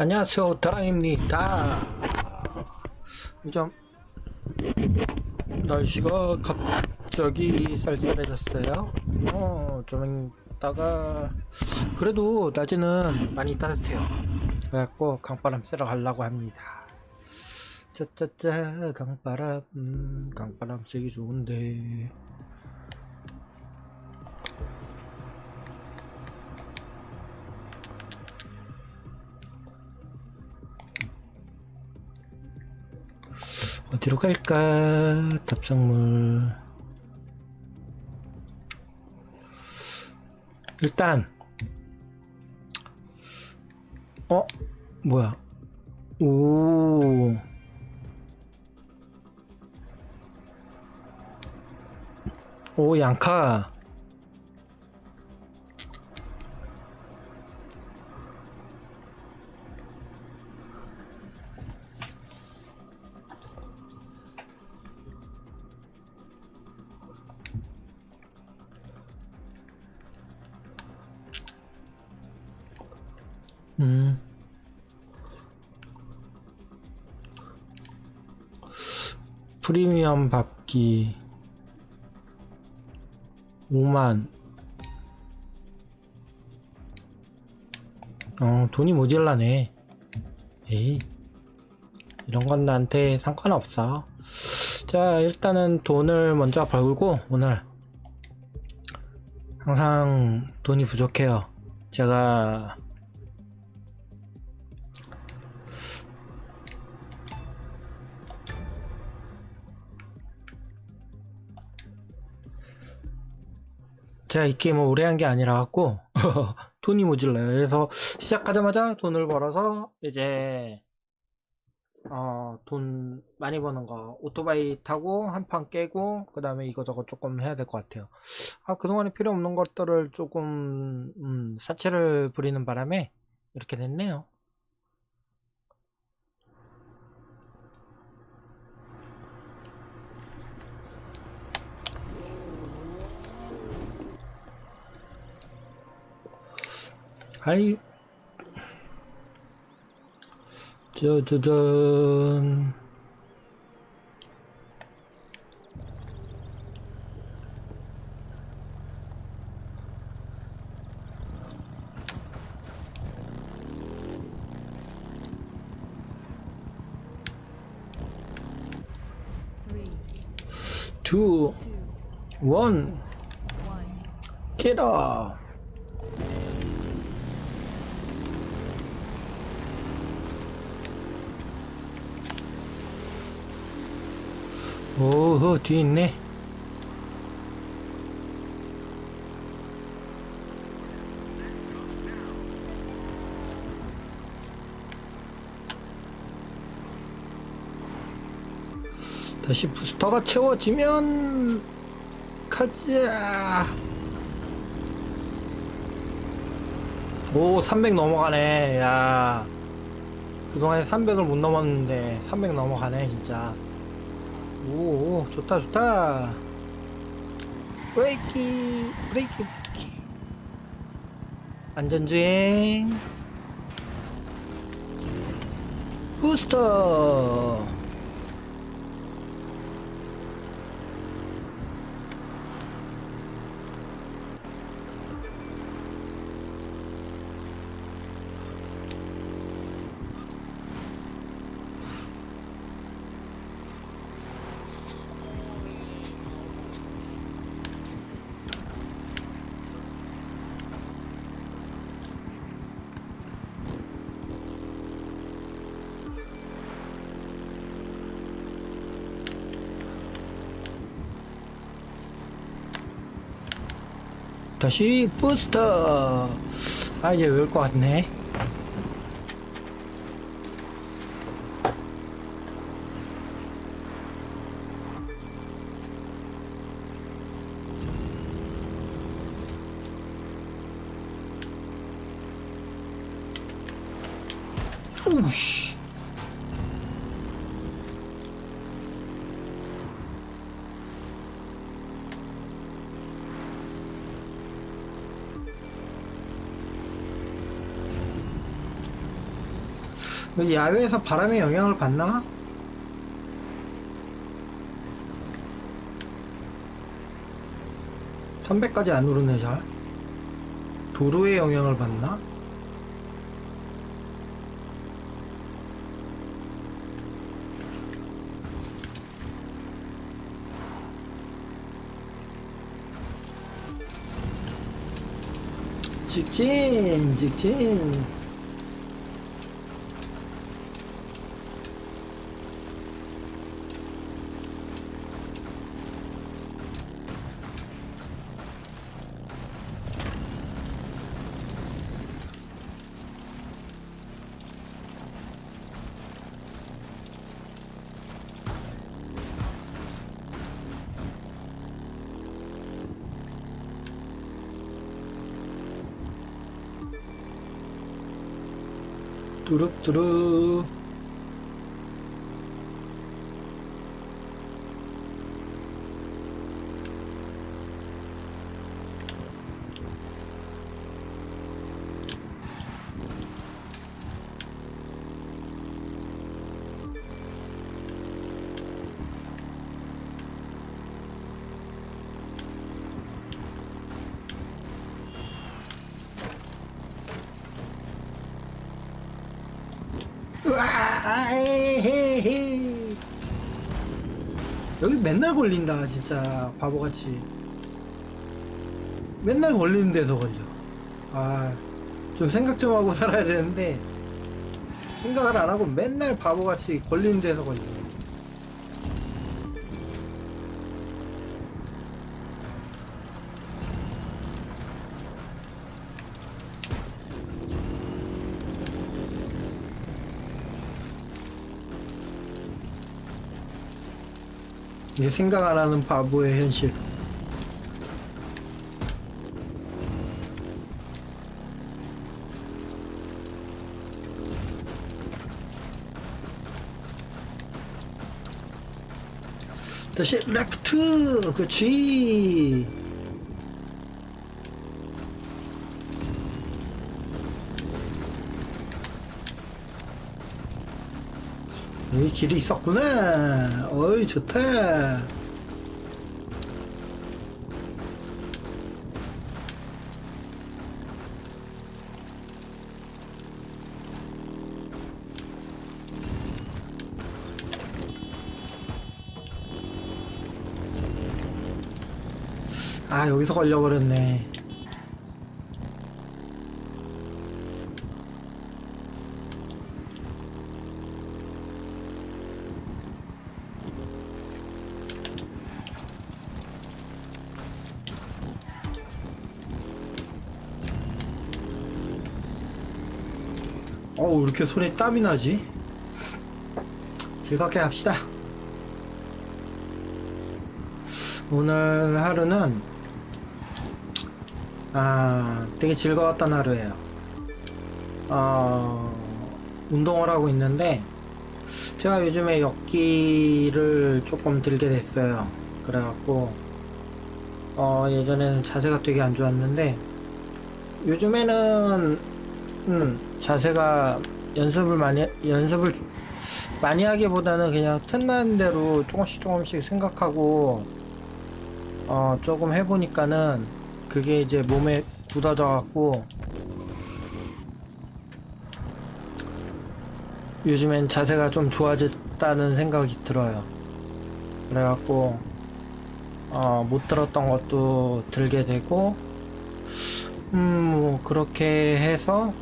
안녕하세요. 다랑입니다. 좀 날씨가 갑자기 쌀쌀해졌어요. 어좀 있다가 그래도 낮에는 많이 따뜻해요. 그래갖고 강바람 쐬러 가려고 합니다. 짜짜짜 강바람. 음, 강바람 쐬기 좋은데 어디로 갈까? 답정물. 일단, 어? 뭐야? 오. 오, 양카. 음. 프리미엄 밥기 5만. 어 돈이 모질라네. 에이. 이런 건 나한테 상관없어. 자 일단은 돈을 먼저 벌고 오늘 항상 돈이 부족해요. 제가 제가 이 게임을 오래 한 게 아니라 갖고 돈이 모질라요. 그래서 시작하자마자 돈을 벌어서 이제 어, 돈 많이 버는 거 오토바이 타고 한 판 깨고 그 다음에 이거저거 조금 해야 될 것 같아요. 아 그동안에 필요 없는 것들을 조금 음, 사치를 부리는 바람에 이렇게 됐네요. 아이 짜자잔 투, two, 원. 킬 오호 뒤에 있네. 다시 부스터가 채워지면 가자. 오 300 넘어가네. 야. 그동안에 300을 못 넘었는데 300 넘어가네 진짜 오, 오 좋다 좋다. 브레이키 브레이키 브레이키. 안전주행. 부스터 다시 부스터. 아 이제 올것 같네. 오우씨 여기 야외에서 바람의 영향을 받나? (300까지) 안 오르네 잘 도로의 영향을 받나? 직진 직진 뚜룩뚜룩 으아, 에헤헤. 여기 맨날 걸린다 진짜 바보같이. 맨날 걸리는 데서 걸려. 아 좀 생각 좀 하고 살아야 되는데 생각을 안 하고 맨날 바보같이 걸리는 데서 걸려 이제 생각 안 하는 바보의 현실. 다시 레프트 그렇지 여기 길이 있었구나. 어이 좋다. 아 여기서 걸려버렸네 이렇게 손에 땀이 나지? 즐겁게 합시다. 오늘 하루는 아 되게 즐거웠던 하루예요. 어, 운동을 하고 있는데 제가 요즘에 역기를 조금 들게 됐어요. 그래갖고 어, 예전에는 자세가 되게 안 좋았는데 요즘에는 음, 자세가 연습을 많이 연습을 많이 하기보다는 그냥 틈나는 대로 조금씩 조금씩 생각하고 어 조금 해보니까는 그게 이제 몸에 굳어져 갖고 요즘엔 자세가 좀 좋아졌다는 생각이 들어요. 그래갖고 어 못 들었던 것도 들게 되고 음 뭐 그렇게 해서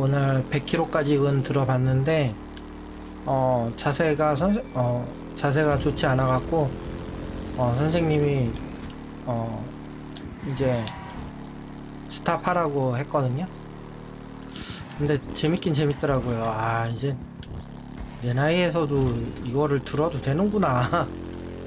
오늘 100kg까지는 들어봤는데 어 자세가 선생 어 자세가 좋지 않아 갖고 어 선생님이 어 이제 스탑하라고 했거든요. 근데 재밌긴 재밌더라고요. 아 이제 내 나이에서도 이거를 들어도 되는구나.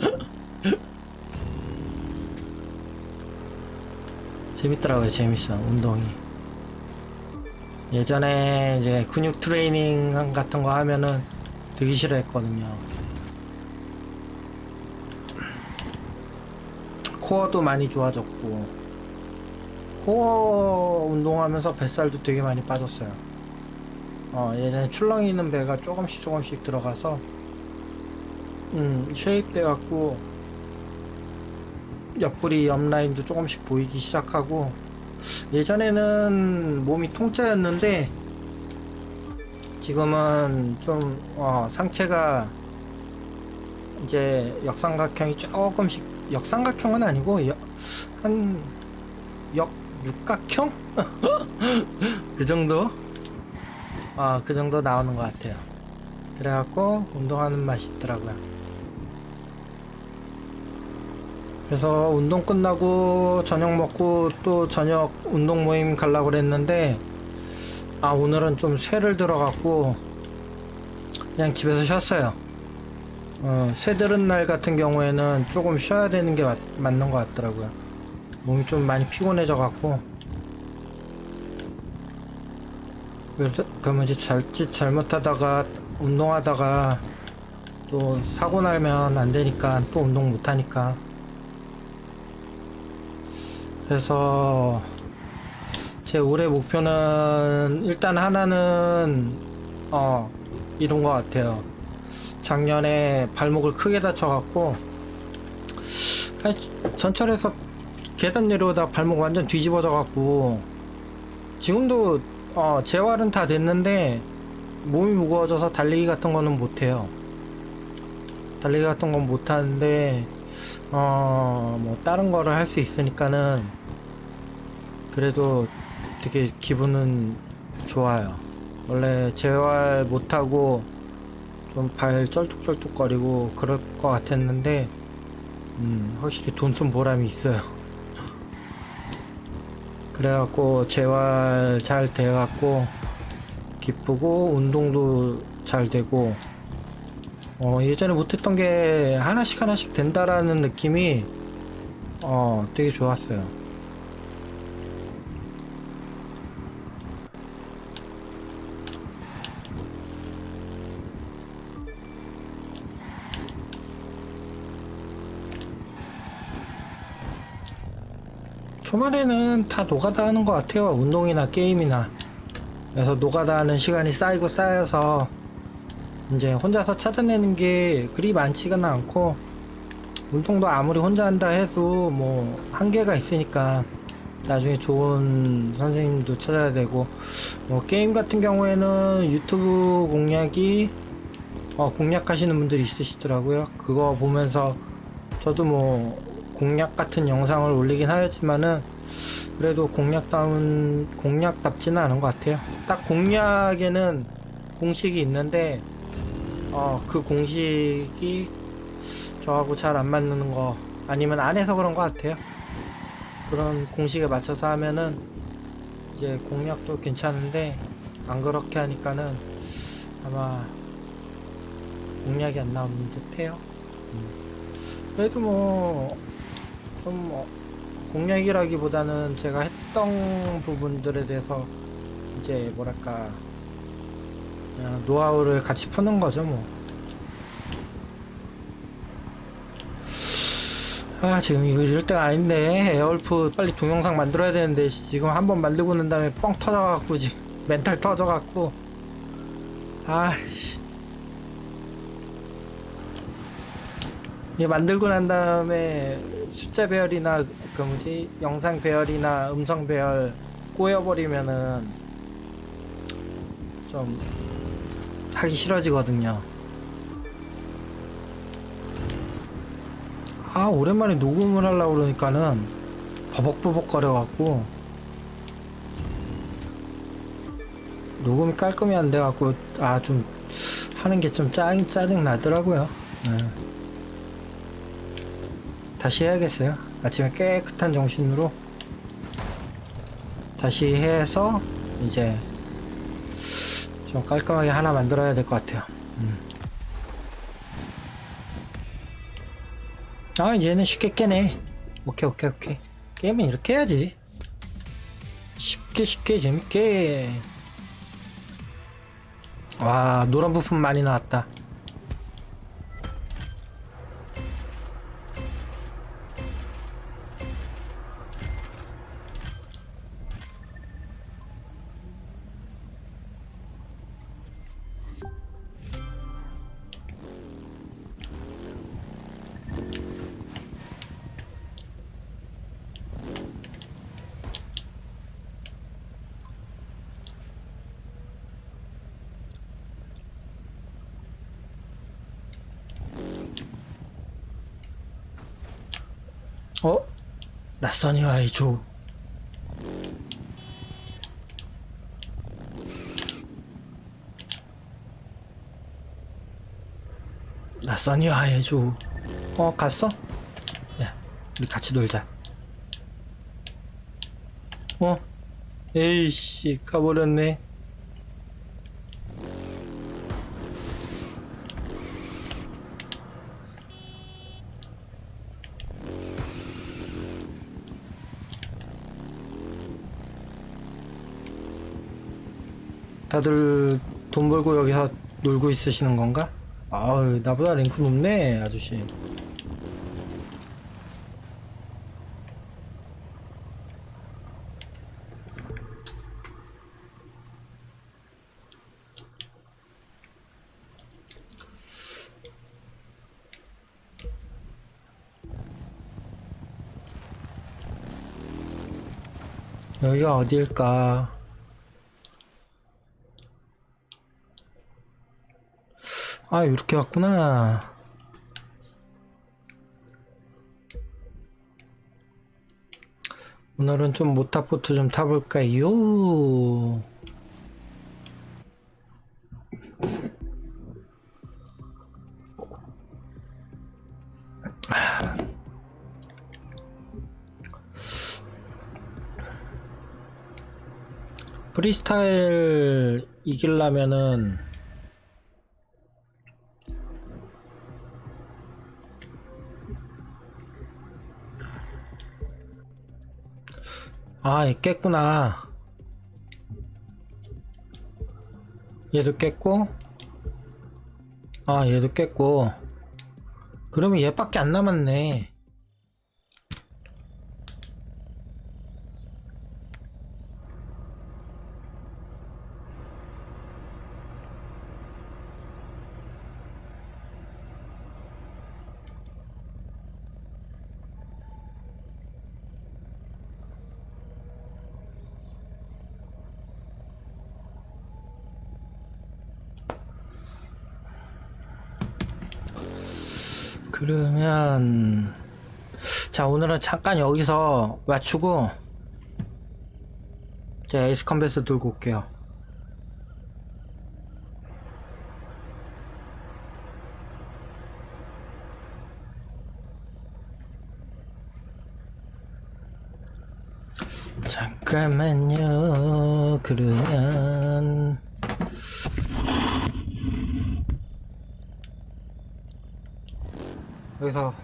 재밌더라고요. 재밌어 운동이. 예전에 이제 근육 트레이닝 같은 거 하면은 되게 싫어했거든요. 코어도 많이 좋아졌고, 코어 운동하면서 뱃살도 되게 많이 빠졌어요. 어, 예전에 출렁이 있는 배가 조금씩 조금씩 들어가서 음, 쉐입 돼 갖고 옆구리 옆라인도 조금씩 보이기 시작하고 예전에는 몸이 통짜였는데 지금은 좀 어, 상체가 이제 역삼각형이 조금씩 역삼각형은 아니고 여- 한 역 육각형? 그 정도? 아그 정도 나오는 것 같아요. 그래갖고 운동하는 맛이 있더라고요 그래서 운동 끝나고 저녁 먹고 또 저녁 운동 모임 가려고 그랬는데 아 오늘은 좀 쇠를 들어갖고 그냥 집에서 쉬었어요. 어, 쇠 들은 날 같은 경우에는 조금 쉬어야 되는 게 맞, 맞는 것 같더라고요. 몸이 좀 많이 피곤해져 갖고. 그래서 그러면 이제 잘짓 잘못하다가 운동하다가 또 사고 나면 안 되니까 또 운동 못 하니까 그래서 제 올해 목표는 일단 하나는 어 이런 것 같아요 작년에 발목을 크게 다쳐갖고 전철에서 계단 내려오다 발목 완전 뒤집어져 갖고 지금도 어, 재활은 다 됐는데 몸이 무거워져서 달리기 같은 거는 못해요. 달리기 같은 건 못하는데 어, 뭐 다른 거를 할 수 있으니까는 그래도 되게 기분은 좋아요. 원래 재활 못하고 좀 발 쩔뚝쩔뚝거리고 그럴 것 같았는데 음, 확실히 돈쓴 보람이 있어요. 그래갖고 재활 잘 돼갖고 기쁘고 운동도 잘 되고 어, 예전에 못했던 게 하나씩 하나씩 된다라는 느낌이 어, 되게 좋았어요. 초반에는 다 노가다 하는 것 같아요. 운동이나 게임이나. 그래서 노가다 하는 시간이 쌓이고 쌓여서 이제 혼자서 찾아내는 게 그리 많지가 않고 운동도 아무리 혼자 한다 해도 뭐 한계가 있으니까 나중에 좋은 선생님도 찾아야 되고 뭐 게임 같은 경우에는 유튜브 공략이 어, 공략하시는 분들이 있으시더라고요. 그거 보면서 저도 뭐 공략 같은 영상을 올리긴 하였지만은 그래도 공략다운 공략답지는 않은 것 같아요. 딱 공략에는 공식이 있는데 어 그 공식이 저하고 잘 안 맞는 거 아니면 안 해서 그런 것 같아요. 그런 공식에 맞춰서 하면은 이제 공략도 괜찮은데 안 그렇게 하니까는 아마 공략이 안 나오는 듯해요. 음. 그래도 뭐 좀뭐 공략이라기보다는 제가 했던 부분들에 대해서 이제 뭐랄까 그냥 노하우를 같이 푸는 거죠 뭐. 아 지금 이거 이럴 때가 아닌데. 에어울프 빨리 동영상 만들어야 되는데 지금 한 번 만들고 난 다음에 뻥 터져갖고 지금 멘탈 터져갖고. 아씨 이게 만들고 난 다음에 숫자 배열이나 그 뭐지 영상 배열이나 음성 배열 꼬여버리면은 좀 하기 싫어지거든요. 아 오랜만에 녹음을 하려고 그러니까는 버벅버벅 거려갖고 녹음이 깔끔히 안 돼갖고 아 좀 하는 게 좀 짜증 나더라고요. 네. 다시 해야겠어요. 아침에 깨끗한 정신으로 다시 해서 이제 좀 깔끔하게 하나 만들어야 될 것 같아요. 음. 아 이제는 쉽게 깨네. 오케이 오케이 오케이. 게임은 이렇게 해야지. 쉽게 쉽게 재밌게. 와 노란 부품 많이 나왔다. 낯선 이와의 조. 낯선 이와의 조. 어, 갔어? 야, 우리 같이 놀자. 어? 에이씨, 가버렸네. 다들 돈 벌고 여기서 놀고 있으시는 건가? 아유, 나보다 랭크 높네, 아저씨. 여기가 어딜까? 아, 이렇게 왔구나. 오늘은 좀 모타포트 좀 타볼까요? 프리스타일 이기려면은 아, 얘 깼구나. 얘도 깼고, 아, 얘도 깼고. 그러면 얘밖에 안 남았네. 그러면, 자, 오늘은 잠깐 여기서 맞추고, 제가 에이스 컴뱃을 들고 올게요. 잠깐만요. 그러면 여기서